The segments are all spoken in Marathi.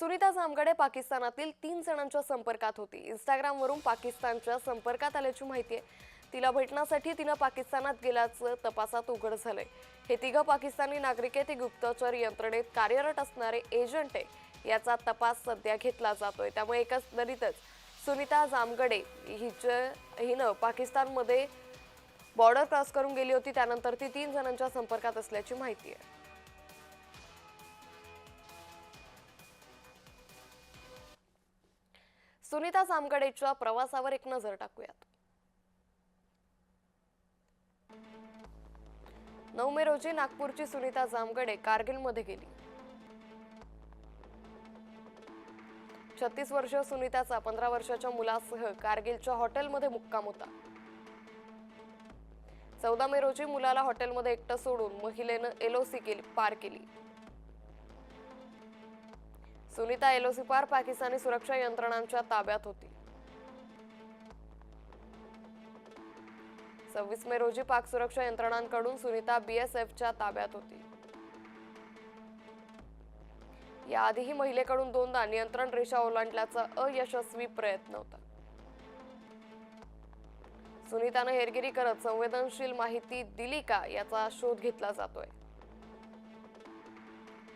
सुनीता जामगडे पाकिस्तानातील तीन जणांच्या संपर्कात होती. इंस्टाग्रामवरून पाकिस्तानच्या संपर्कात आल्याची माहिती आहे. तिला भेटण्यासाठी तिनं पाकिस्तानात गेल्याचं तपासात उघड झालंय. हे तिघं पाकिस्तानी नागरिक आहे ते गुप्तचर यंत्रणेत कार्यरत असणारे एजंट आहे याचा तपास सध्या घेतला जातोय. त्यामुळे एकंदरीतच सुनीता जामगडे हिचं हिनं पाकिस्तानमध्ये बॉर्डर क्रॉस करून गेली होती. त्यानंतर ती तीन जणांच्या संपर्कात असल्याची माहिती आहे. सुनीता जामगडेच्या प्रवासावर एक नजर टाकूयात. नऊ मे रोजी नागपूरची सुनीता जामगडे कारगिलमध्ये गेली. छत्तीस वर्ष सुनीताचा पंधरा वर्षाच्या मुलासह कारगिलच्या हॉटेलमध्ये मुक्काम होता. चौदा मे रोजी मुलाला हॉटेलमध्ये एकटं सोडून महिलेनं एलओसी केली पार केली. सुनीता एलओसी पार पाकिस्तानी सुरक्षा यंत्रणांच्या ताब्यात होती. सव्वीस मे रोजी पाक सुरक्षा यंत्रणांकडून सुनीता बीएसएफच्या ताब्यात होती. याआधीही महिलेकडून दोनदा नियंत्रण रेषा ओलांडल्याचा अयशस्वी प्रयत्न होता. सुनीतानं हेरगिरी करत संवेदनशील माहिती दिली का याचा शोध घेतला जातोय.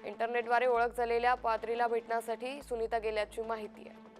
इंटरनेटद्वारे ओळख झालेल्या पात्रीला भेटण्यासाठी सुनीता गेल्याची माहिती आहे.